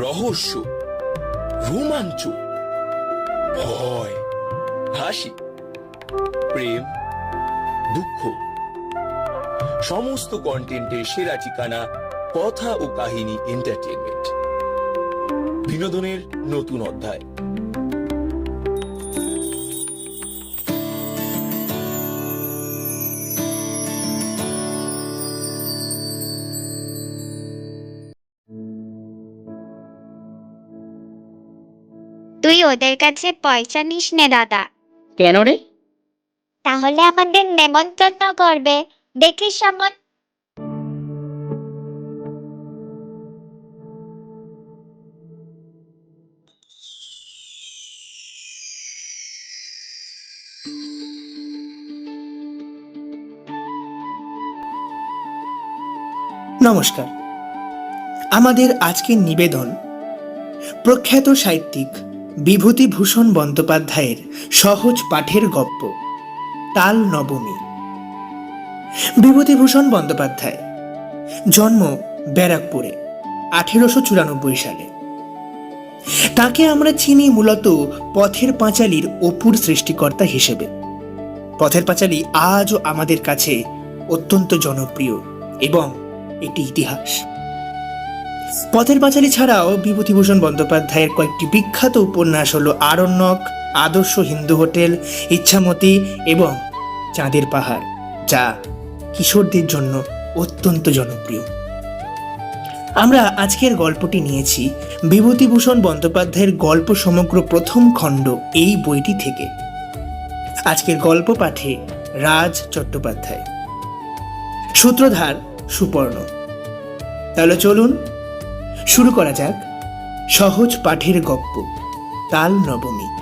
রহস্য, রোমাঞ্চ, ভয়, হাসি, প্রেম, দুঃখ। সমস্ত কন্টেন্টের সেরা ঠিকানা কথা ও কাহিনী এন্টারটেনমেন্ট বিনোদনের নতুন অধ্যায়। ওদের কাছে পয়সা নিস নে দাদা। কেন রে? তাহলে আমাদের নেমন্তন্ন করবে। দেখিস এমন নমস্কার। আমাদের আজকের নিবেদন প্রখ্যাত সাহিত্যিক বিভূতিভূষণ বন্দ্যোপাধ্যায়ের সহজ পাঠের গপ্প, তাল নবমী। বিভূতিভূষণ বন্দ্যোপাধ্যায়, জন্ম ব্যারাকপুরে, আঠেরোশো চুরানব্বই সালে। তাকে আমরা চিনি মূলত পথের পাঁচালীর অপুর সৃষ্টিকর্তা হিসেবে। পথের পাঁচালী আজও আমাদের কাছে অত্যন্ত জনপ্রিয় এবং এটি ইতিহাস। পথের পাঁচালী ছাড়াও বিভূতিভূষণ বন্দ্যোপাধ্যায়ের কয়েকটি বিখ্যাত উপন্যাস হল আরণ্যক, আদর্শ হিন্দু হোটেল, ইচ্ছামতি এবং চাঁদের পাহাড়, যা কিশোরদের জন্য অত্যন্ত জনপ্রিয়। আমরা আজকের গল্পটি নিয়েছি বিভূতিভূষণ বন্দ্যোপাধ্যায়ের গল্প সমগ্র প্রথম খণ্ড এই বইটি থেকে। আজকের গল্প পাঠে রাজ চট্টোপাধ্যায়। সূত্রধার সুপর্ণ। তাহলে চলুন শুরু করা যাক। সহজ পাঠের গপ্প তাল নবমী।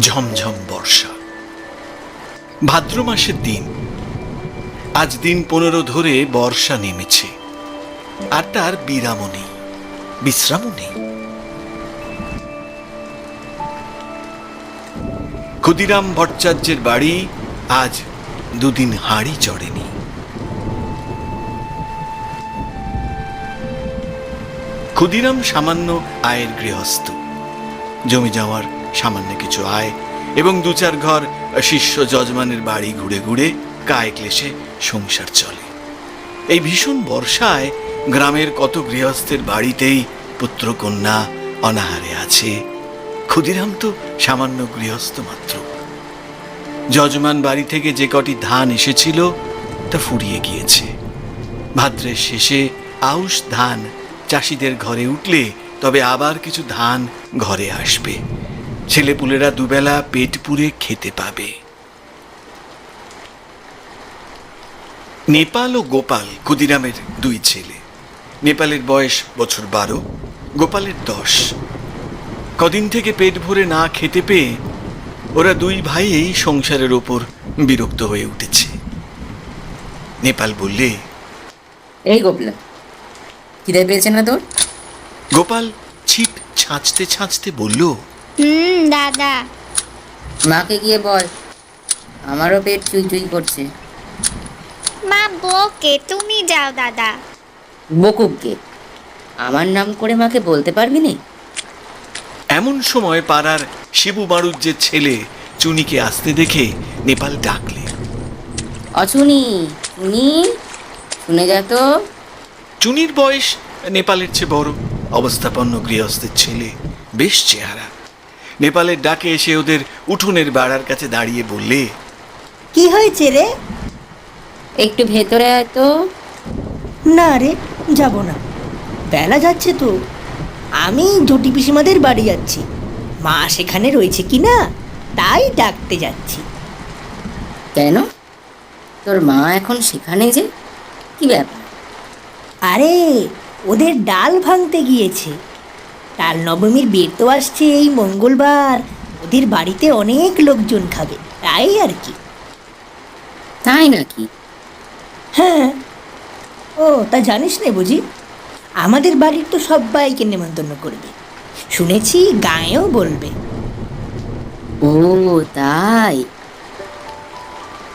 ঝমঝম বর্ষা। ভাদ্র মাসের দিন। আজ দিন পনেরো ধরে বর্ষা নেমেছে। আর তার বিরামও নেই, বিশ্রামও নেই। ক্ষুদিরাম ভট্টাচার্যের বাড়ি আজ দুদিন হাড়ি চড়েনি। ক্ষুদিরাম সামান্য আয়ের গৃহস্থ। জমি যাওয়ার সামান্য কিছু আয় এবং দু চার ঘর শিষ্য যজমানের বাড়ি ঘুরে ঘুরে কায় ক্লেশে সংসার চলে। এই ভীষণ বর্ষায় গ্রামের কত গৃহস্থের বাড়িতেই পুত্রকন্যা অনাহারে আছে। ক্ষুদিরাম তো সামান্য গৃহস্থ মাত্র। যজমান বাড়ি থেকে যে কটি ধান এসেছিল তা ফুরিয়ে গিয়েছে। ভাদ্রের শেষে আউশ ধান চাষিদের ঘরে উঠলে তবে আবার কিছু ধান ঘরে আসবে। ছেলেপুলেরা দুবেলা পেট পুরে খেতে পাবে। নেপাল ও গোপাল ক্ষুদিরামের দুই ছেলে। নেপালের বয়স বছর বারো গোপালের দশ। কদিন থেকে পেট ভরে না খেতে পেয়ে ওরা দুই ভাই এই সংসারের ওপর বিরক্ত হয়ে উঠেছে। নেপাল বললে এই গোপলা খিদে পেয়েছে না তোর? গোপাল ছিপ ছাঁচতে ছাঁচতে বলল হুম দাদা। মাকে গিয়ে বল আমারও পেট চুই চুই করছে। মা বকে তুমি যাও দাদা। বকুবকে আমার নাম করে মাকে বলতে পারবি নি? এমন সময় পাড়ার শিবু যে ছেলে চুনিকে আসতে দেখে নেপাল ডাকলে। অচুনি চুনি শুনে যা তো। চুনির বয়স নেপালের চেয়ে বড় অবস্থাপন্ন গৃহস্থের ছেলে বেশ চেহারা। নেপালের ডাকে এসে ওদের উঠোনের বাড়ার কাছে দাঁড়িয়ে বললে কি হয়েছে রে? একটু ভেতরে আয় তো। না রে যাব না। বেলা যাচ্ছে তো। আমি জটি পিসিমাদের বাড়ি যাচ্ছি। মা সেখানে রয়েছে কি না তাই ডাকতে যাচ্ছি। কেন? তোর মা এখন সেখানে যে? কি ব্যাপার? আরে ওদের ডাল ভাঙতে গিয়েছে। ডাল নবমীর বের তো আসছে এই মঙ্গলবার। ওদের বাড়িতে অনেক লোকজন খাবে তাই আর কি। তাই নাকি? হ্যাঁ। ও তা জানিস না বুঝি আমাদের বাড়ির তো সবাইকে নেমন্তন্ন করবে। শুনেছি গায়েও বলবে। ও তাই?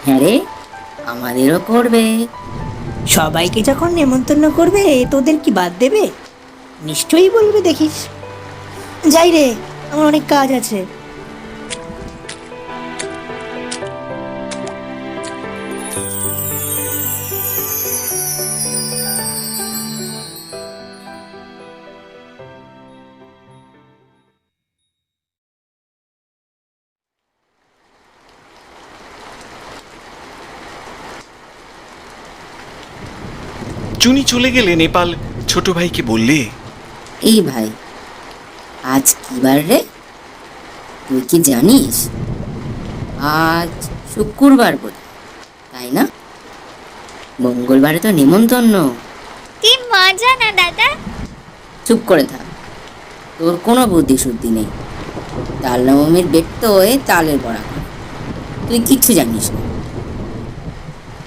হ্যাঁ রে আমাদেরও করবে। সবাইকে যখন নেমন্তন্ন করবে তোদের কি বাদ দেবে? নিশ্চয়ই বলবে দেখিস। যাই রে আমার অনেক কাজ আছে। চুনি চলে গেলে নেপাল ছোট ভাইকে বললে? এই ভাই আজ কি বার রে? তুই কি জানিস? আজ শুক্রবার বোধ তাই না? মঙ্গলবারে তো নেমন্তন্ন। কি মজা না দাদা। চুপ করে থাক তোর কোনো বুদ্ধি শুদ্ধি নেই। তাল নবমীর বেটতোয় তালের বড়া তুই কিচ্ছু জানিস না।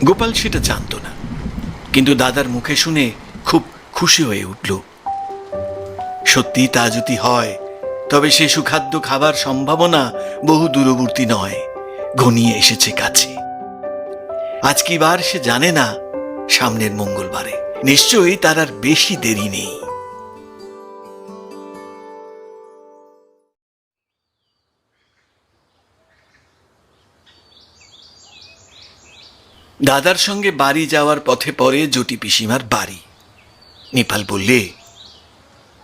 গোপাল সেটা জানতো না কিন্তু দাদার মুখে শুনে খুব খুশি হয়ে উঠল। সত্যি তা যদি হয়, তবে সে সুখাদ্য খাবার সম্ভাবনা বহু দূরবর্তী নয়। ঘনিয়ে এসেছে কাছে। আজ কি বার সে জানে না সামনের মঙ্গলবারে। নিশ্চয়ই তার আর বেশি দেরি নেই। দাদার সঙ্গে বাড়ি যাওয়ার পথে পরে জটি পিসিমার বাড়ি। নেপাল বললে,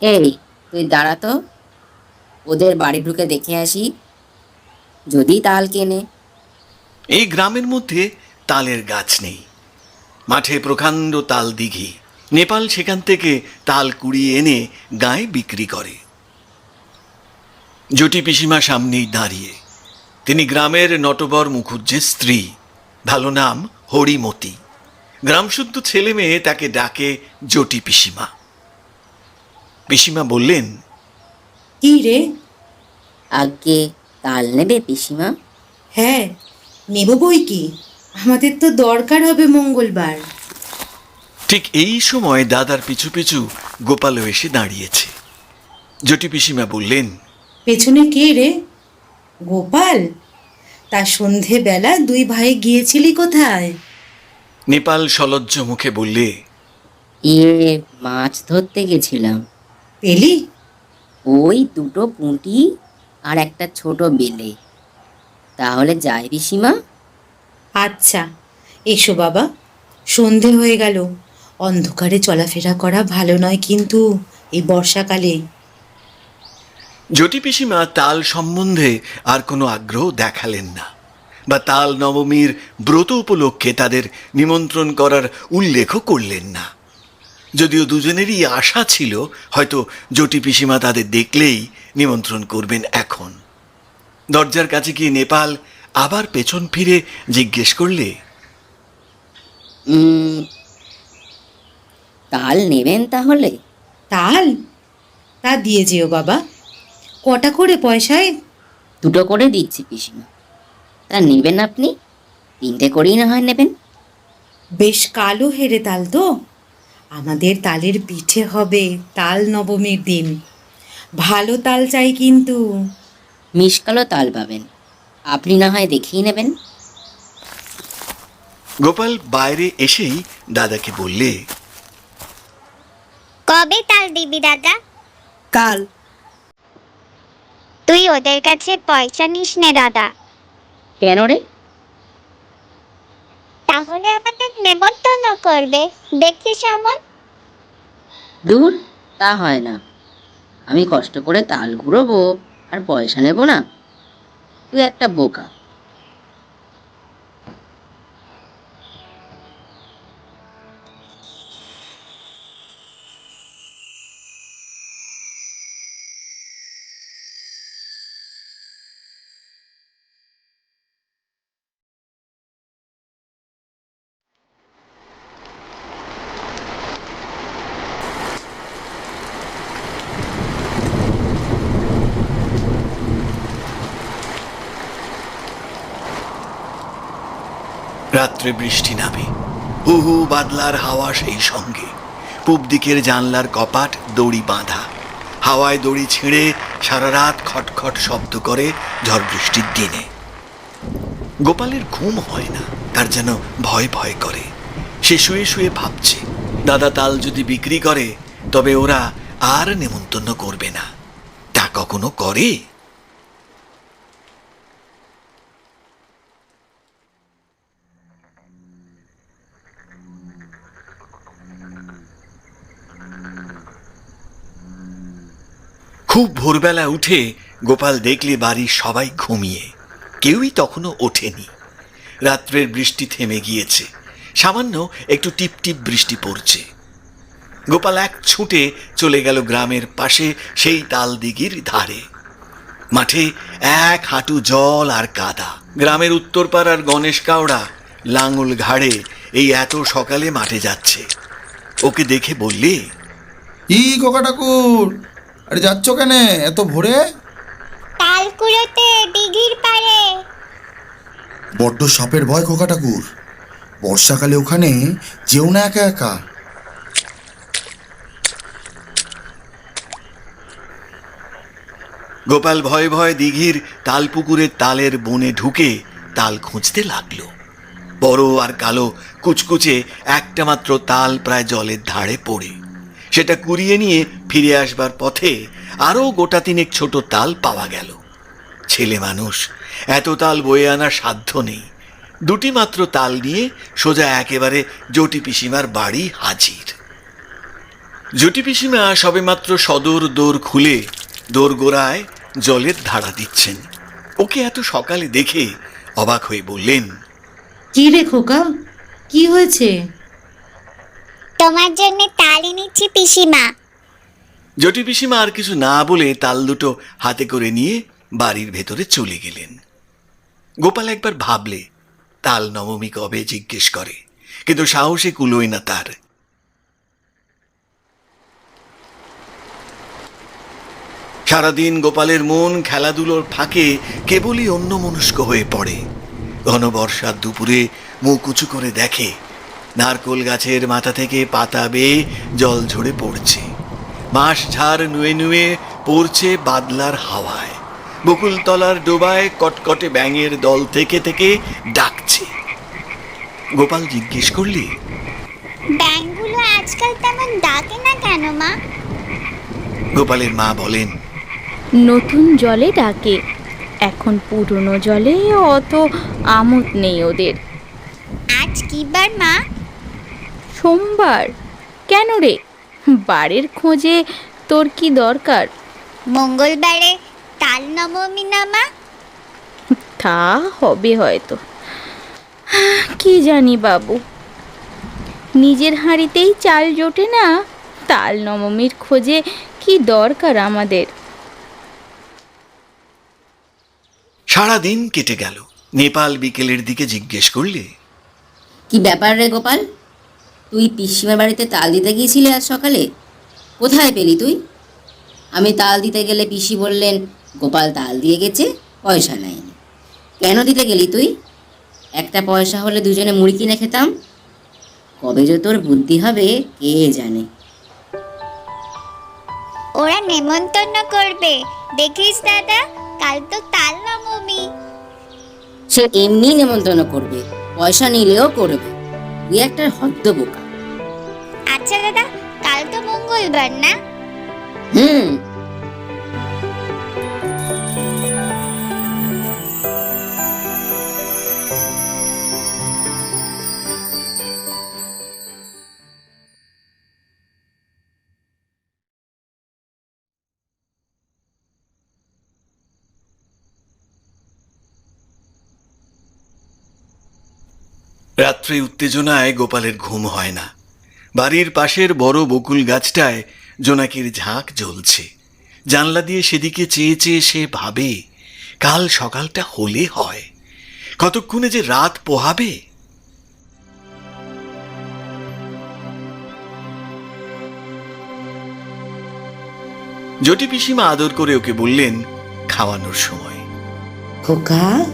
এই তুই দাঁড়া তো। ওদের বাড়ি ঢুকে দেখে আসি। যদি তাল কেনে। এই গ্রামের মধ্যে তালের গাছ নেই। মাঠে প্রকাণ্ড তাল দিঘি। নেপাল সেখান থেকে তাল কুড়িয়ে এনে গায়ে বিক্রি করে। জটি পিসিমা সামনেই দাঁড়িয়ে। তিনি গ্রামের নটবর মুখুজ্জের স্ত্রী। ভালো নাম হরিমতি। গ্রামশুদ্ধ ছেলে মেয়ে তাকে ডাকে জটি পিসিমা। পিসিমা বললেন কি রে? আগে তাল নেবে পিসিমা? হ্যাঁ নেব বই কি? আমাদের তো দরকার হবে মঙ্গলবার। ঠিক এই সময় দাদার পিছু পিছু গোপালও এসে দাঁড়িয়েছে। জটি পিসিমা বললেন পেছনে কে রে? গোপাল? তা সন্ধেবেলা দুই ভাই গিয়েছিলি কোথায়? নেপাল সলজ্জ মুখে বললে ইয়ে মাছ ধরতে গেছিলাম। পেলি? ওই দুটো পুঁটি আর একটা ছোট বেলে। তাহলে যাই পিসিমা আচ্ছা এসো বাবা। সন্ধে হয়ে গেল। অন্ধকারে চলাফেরা করা ভালো নয় কিন্তু এই বর্ষাকালে। জটি পিসিমা তাল সম্বন্ধে আর কোনো আগ্রহ দেখালেন না। বা তাল নবমীর ব্রত উপলক্ষে তাদের নিমন্ত্রণ করার উল্লেখও করলেন না। যদিও দুজনেরই আশা ছিল হয়তো জটি পিসিমা তাদের দেখলেই নিমন্ত্রণ করবেন এখন। দরজার কাছে গিয়ে নেপাল আবার পেছন ফিরে জিজ্ঞেস করলে উম, তাল নেবেন তাহলে? তাল? তা দিয়ে যেও বাবা। কটা করে পয়সায়? দুটো করে দিচ্ছি পিসিমা। তা নেবেন আপনি? তিনটে করেই না হয় নেবেন। বেশ কালো হেরে তাল তো। আমাদের তালের পিঠে হবে তাল নবমীর দিন। ভালো তাল চাই কিন্তু। মিসকালো তাল পাবেন। আপনি না হয় দেখিয়ে নেবেন। গোপাল বাইরে এসেই দাদাকে বললে কবে তাল দিবি দাদা? কাল। তুই ওদের কাছে পয়সা নিস নে দাদা। কেন রে? তাহলে আমাদের নেমন্তন্ন করবে। দেখিস এমন দূর, তা হয় না। আমি কষ্ট করে তাল ঘুরবো আর পয়সা নেব না। তুই একটা বোকা। রাত্রে বৃষ্টি নামে। হু হু বাদলার হাওয়া সেই সঙ্গে। পূব দিকের জানলার কপাট দড়ি বাঁধা। হাওয়ায় দড়ি ছিঁড়ে সারা রাত খটখট শব্দ করে ঝড় বৃষ্টির দিনে। গোপালের ঘুম হয় না, তার যেন ভয় ভয় করে। সে শুয়ে শুয়ে ভাবছে, দাদা তাল যদি বিক্রি করে, তবে ওরা আর নেমন্তন্ন করবে না। তা কখনো করে খুব ভোরবেলা উঠে গোপাল দেখলে বাড়ির সবাই ঘুমিয়ে। কেউই তখনও ওঠেনি। রাত্রের বৃষ্টি থেমে গিয়েছে। সামান্য একটু টিপ টিপ বৃষ্টি পড়ছে। গোপাল এক ছুটে চলে গেল গ্রামের পাশে সেই তাল দিঘির ধারে। মাঠে এক হাঁটু জল আর কাদা গ্রামের উত্তরপাড়ার গণেশ কাওড়া লাঙল ঘাড়ে এই এত সকালে মাঠে যাচ্ছে। ওকে দেখে বললে ই কোকা ঠাকুর আরে যাচ্ছ কেন? এত ভোরে? তাল কুড়োতে দিঘির পাড়ে। বড্ড সাপের ভয় খোকা ঠাকুর। বর্ষাকালে ওখানে যেও না একা একা। গোপাল ভয়ে ভয়ে দিঘির তালপুকুরের তালের বনে ঢুকে তাল খুঁজতে লাগল। বড় আর কালো কুচকুচে একটা মাত্র তাল প্রায় জলের ধারে পড়ে। সেটা কুড়িয়ে নিয়ে ফিরে আসবার পথে আরও গোটা তিনেক ছোট তাল পাওয়া গেল। ছেলে মানুষ, এত তাল বয়ে আনার সাধ্য নেই। দুটি মাত্র তাল নিয়ে সোজা একেবারে জটি পিসিমার বাড়ি হাজির। জটি পিসিমা সবেমাত্র সদর দোর খুলে দোর গোড়ায় জলের ধারা দিচ্ছেন। ওকে এত সকালে দেখে অবাক হয়ে বললেন, কি রে খোকা? কি হয়েছে? তোমার জন্য তাল এনেছি পিসিমা। জটি পিসিমা আর কিছু না বলে তাল দুটো হাতে করে নিয়ে বাড়ির ভেতরে চলে গেলেন। গোপাল একবার ভাবলে, তাল নবমী কবে জিজ্ঞেস করে, কিন্তু সাহসে কুলোয় না তার। সারাদিন গোপালের মন খেলাধুলোর ফাঁকে কেবলই অন্যমনস্ক হয়ে পড়ে। ঘন বর্ষার দুপুরে মুখ উঁচু করে দেখে নারকোল গাছের মাথা থেকে পাতা বেয়ে জল ঝরে পড়ছে। বাঁশ ঝাড় নুয়ে নুয়ে পড়ছে বাদলার হাওয়ায়। বকুলতলার ডোবায় কটকটে ব্যাঙের দল থেকে থেকে ডাকছে। গোপাল জিজ্ঞেস করলি ব্যাংকগুলো আজকাল তেমন ডাকে না কেন মা? গোপালের মা বলেন নতুন জলে ডাকে। এখন পুরনো জলে অত আমোদ নেই ওদের। আজ কি বার মা? সোমবার? কেন রে? বাড়ির খোঁজে তোর কি দরকার? মঙ্গলবারে তাল নবমী না মা? তা হবে হয়তো। কি জানি বাবু। নিজের হাঁড়িতেই চাল জোটে না? তাল নবমীর খোঁজে কি দরকার আমাদের? সারাদিন কেটে গেল। নেপাল বিকেলের দিকে জিজ্ঞেস করলে কি ব্যাপার রে গোপাল? তুই পিসিমার বাড়িতে তাল দিতে গিয়েছিলি আজ সকালে? কোথায় পেলি তুই? আমি তাল দিতে গেলে পিসি বললেন গোপাল তাল দিয়ে গেছে পয়সা নেয়নি। কেন দিতে গেলি তুই? একটা পয়সা হলে দুজনে মুড়ি কিনে খেতাম। কবে যে তোর বুদ্ধি হবে কে জানে? ওরা নেমন্তন্ন করবে। দেখিস দাদা কাল তো তাল নবমী। সে এমনি নেমন্তন্ন করবে পয়সা নিলেও করবে। তুই একটা হদ্দ বোকা আচ্ছা দাদা কাল তো মঙ্গলবার না? হুম। রাত্রে উত্তেজনায় গোপালের ঘুম হয় না। বাড়ির পাশের বড় বকুল গাছটায় জোনাকির ঝাঁক জ্বলছে। জানলা দিয়ে সেদিকে চেয়ে চেয়ে সে ভাবে, কাল সকালটা হলে হয়। কতক্ষণে যে রাত পোহাবে? জটি পিসিমা আদর করে ওকে বললেন, খাওয়ানোর সময়। খোকা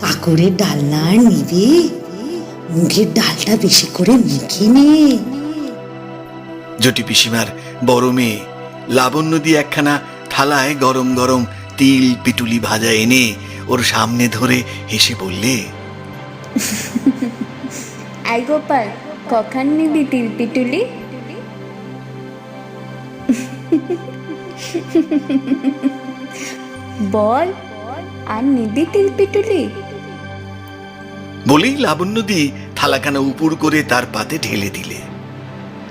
কাকুরের ডালনা আর নিবি? মুগের ডালটা বেশি করে মেখে নে। জটি পিসিমার বড় মেয়ে লাবণ্য দিয়ে একখানা থালায় গরম গরম তিল পিটুলি ভাজা এনে ওর সামনে ধরে হেসে বললে আই গোপাল কখন নিবি তিল পিটুলি? বল আর নিবি তিল পিটুলি? বলেই লাবণ্য দি থালাখানা উপর করে তার পাতে ঢেলে দিলে।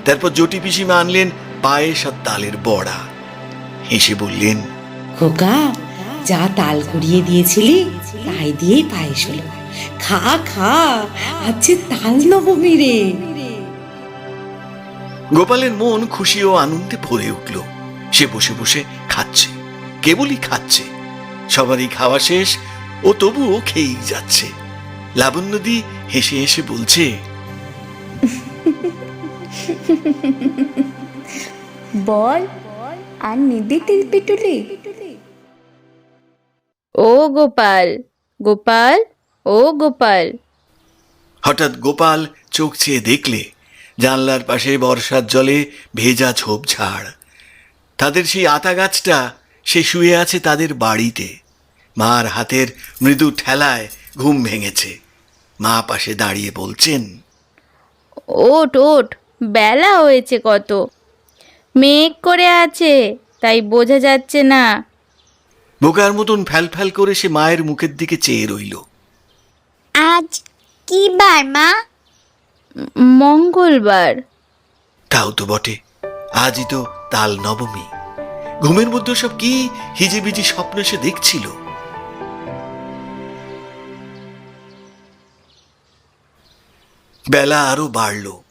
তারপর জটি পিসিমা আনলেন পায়েস আর তালের বড়া। হেসে বললেন খোকা যা তাল কুড়িয়ে দিয়েছিলি তাই দিয়েই পায়েস হলো। খা খা আজকে তাল নবমী রে। গোপালের মন খুশি ও আনন্দে ভরে উঠল। সে বসে বসে খাচ্ছে কেবলই খাচ্ছে। সবারই খাওয়া শেষ ও তবুও খেয়েই যাচ্ছে। লাবণ্যদি হেসে হেসে বলছে বল আর নিবি তিল পিটুলি। ও গোপাল গোপাল ও গোপাল। হঠাৎ গোপাল চোখ চেয়ে দেখলে জানলার পাশে বর্ষার জলে ভেজা ঝোপঝাড় তাদের সেই আতা গাছটা সে শুয়ে আছে তাদের বাড়িতে। মার হাতের মৃদু ঠেলায় ঘুম ভেঙেছে। মা পাশে দাঁড়িয়ে বলছেন ওট ওট বেলা হয়েছে কত। মেঘ করে আছে তাই বোঝা যাচ্ছে না। বোকার মতন ফ্যাল ফ্যাল করে সে মায়ের মুখের দিকে চেয়ে রইল। আজ কি বার মা? মঙ্গলবার। তাও তো বটে আজই তো তাল নবমী। ঘুমের মধ্যে সব কি হিজিবিজি স্বপ্ন সে দেখছিল? বেলা আরও বাড়ল।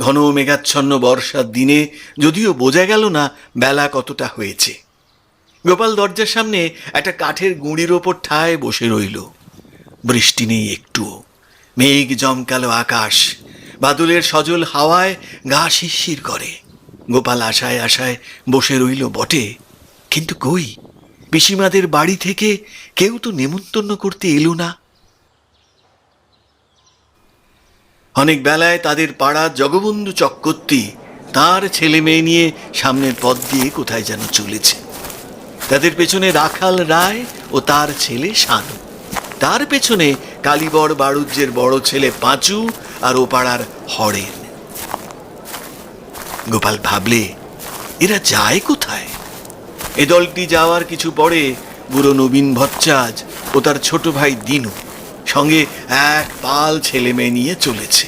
ঘন মেঘাচ্ছন্ন বর্ষার দিনে যদিও বোঝা গেল না বেলা কতটা হয়েছে। গোপাল দরজার সামনে একটা কাঠের গুঁড়ির ওপর ঠায় বসে রইল। বৃষ্টি নেই একটুও। মেঘ জমকালো আকাশ। বাদলের সজল হাওয়ায় গা শিরশির করে। গোপাল আশায় আশায় বসে রইল বটে। কিন্তু কই? পিসিমাদের বাড়ি থেকে কেউ তো নেমন্তন্ন করতে এলো না। অনেক বেলায় তাদের পাড়ার জগবন্ধু চক্রবর্তী তার ছেলে মেয়ে নিয়ে সামনের পথ দিয়ে কোথায় যেন চলেছে। তাদের পেছনে রাখাল রায় ও তার ছেলে শানু। তার পেছনে কালীবর বাড়ুজ্যের বড় ছেলে পাঁচু আর ও পাড়ার হরেন। গোপাল ভাবলে, এরা যায় কোথায়? এ দলটি যাওয়ার কিছু পরে বুড়ো নবীন ভট্টাচ ও তার ছোট ভাই দিনু সঙ্গে এক পাল ছেলে মেয়ে নিয়ে চলেছে।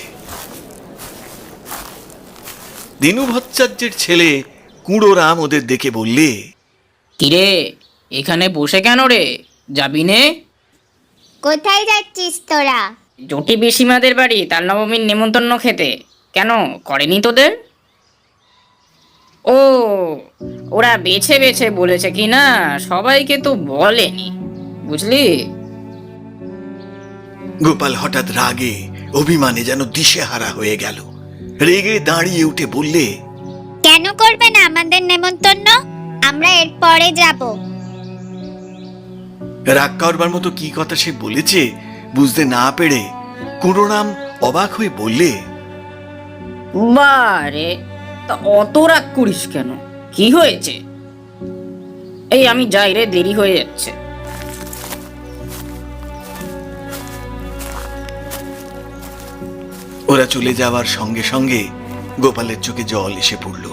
দিনু ভট্টাচার্যের ছেলে কুঁড়ো রাম ওদের দেখে বললে কিরে এখানে বসে কেন রে? যাবি নে? কোথায় যাচ্ছিস তোরা? জটি পিসিমাদের বাড়ি তার নবমীর নেমন্তন্ন খেতে। কেন করেনি তোদের? ও ওরা বেছে বেছে বলেছে কি না সবাইকে তো বলেনি বুঝলি? গোপাল হঠাৎ রাগে অভিমানে যেন দিশেহারা হয়ে গেল। রেগে দাঁড়িয়ে উঠে বললে কেন করবে না আমাদের নেমন্তন্ন? আমরা এর পরে যাব। রাগ করবার মতো কি কথা সে বলেছে বুঝতে না পেরে কুঁড়োরাম অবাক হয়ে বললে বারে তা অত রাগ করিস কেন? কি হয়েছে? এই আমি যাই রে দেরি হয়ে যাচ্ছে। ওরা চলে যাওয়ার সঙ্গে সঙ্গে গোপালের চোখে জল এসে পড়ল।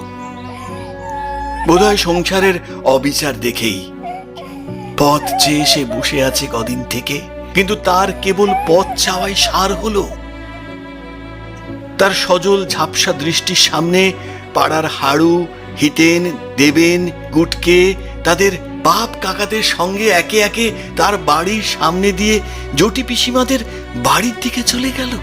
বোধহয় সংসারের অবিচার দেখেই পথ চেয়ে সে বসে আছে কদিন থেকে, কিন্তু তার কেবল পথ চাওয়াই সার হলো। তার সজল ঝাপসা দৃষ্টির সামনে পাড়ার হাড়ু, হিতেন, দেবেন, গুটকে, তাদের বাপ কাকাদের সঙ্গে একে একে তার বাড়ির সামনে দিয়ে জটি পিসিমাদের বাড়ির দিকে চলে গেল।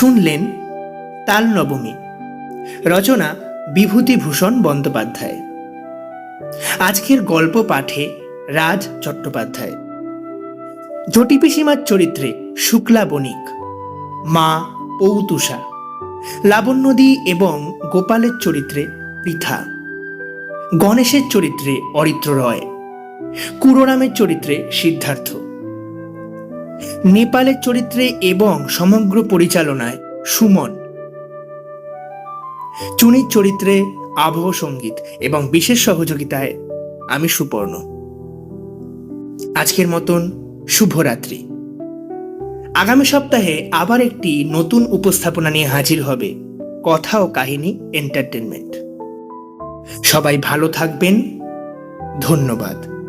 শুনলেন তাল নবমী রচনা বিভূতিভূষণ বন্দ্যোপাধ্যায়। আজকের গল্প পাঠে রাজ চট্টোপাধ্যায়। জটি পিসিমার চরিত্রে শুক্লা বণিক, মা পৌতুষা, লাবণ্যদী এবং গোপালের চরিত্রে পৃথা, গণেশের চরিত্রে অরিত্র রয় কুরোরামের চরিত্রে সিদ্ধার্থ। নেপালের চরিত্রে এবং সমগ্র পরিচালনায় সুমন। চুনির চরিত্রে আবহ সংগীত এবং বিশেষ সহযোগিতায় আমি সুপর্ণ। আজকের মতন শুভরাত্রি। আগামী সপ্তাহে আবার একটি নতুন উপস্থাপনা নিয়ে হাজির হবে কথা ও কাহিনী এন্টারটেনমেন্ট। সবাই ভালো থাকবেন। ধন্যবাদ।